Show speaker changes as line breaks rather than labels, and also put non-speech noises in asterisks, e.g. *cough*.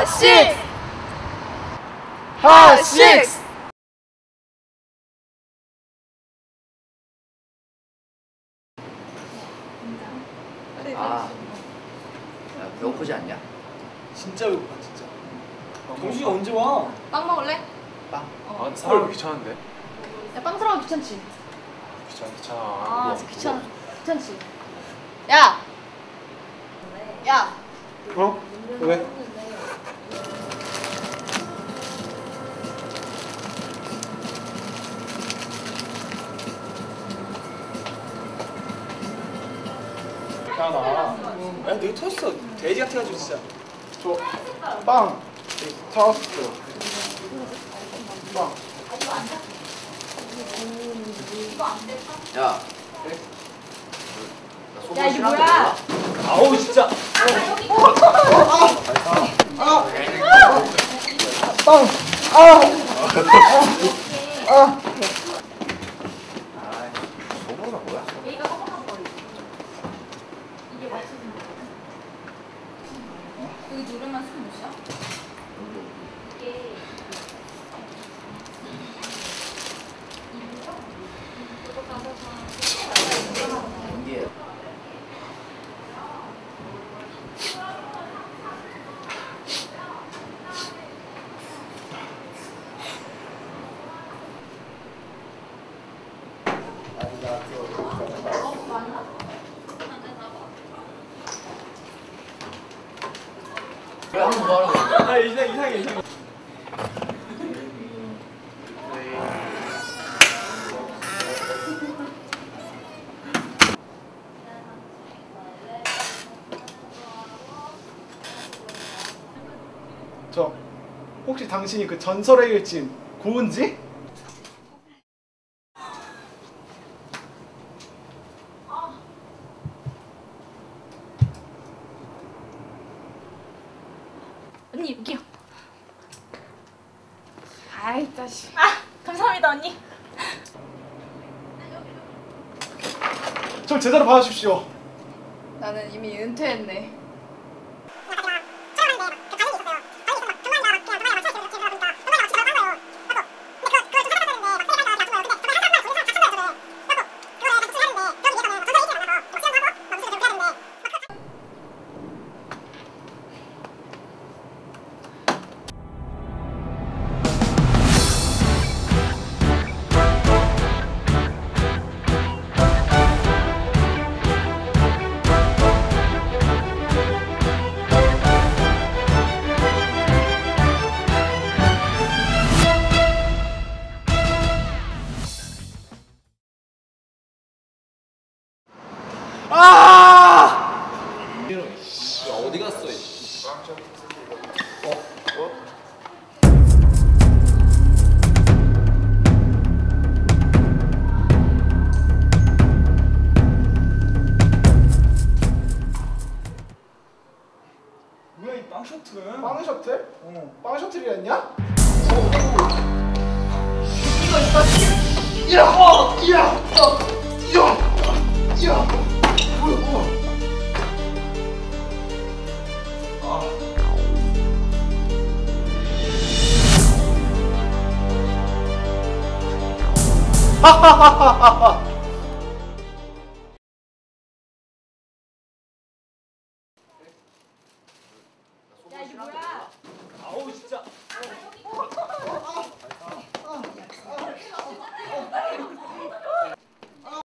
핫식스! 핫식스!
아, 야, 배고프지 않냐?
진짜 배고파 진짜. 정신이 언제 와?
빵 먹을래?
빵?
아 근데 사람 귀찮은데?
야, 빵 사라고 귀찮지?
귀찮아 귀찮아
아,
그거,
귀찮아. 귀찮지? 야! 야!
어? 왜? 야 나. 야 내가 터졌어. 돼지 같아가지고 진짜. 저 빵. 사왔어. 빵.
야. 나
야, 이게 뭐야?
아우 진짜. 빵. 아. 아. *laughs*
아, 소금은 뭐야?
여기 누르면 숨 못 쉬어?
이게 왜 한번 더 하는 거야?
아 이상 이상해 이상해.
저 혹시 당신이 그 전설의 일진 고은지?
언니, 여기요. 아이, 자식. 아, 감사합니다, 언니.
절 제대로 봐주십시오.
나는 이미 은퇴했네.
어디 갔어? 뭐야 이 빵 셔틀은?
빵 셔틀?
어.
빵 셔틀이었냐? 哈哈哈哈哈哈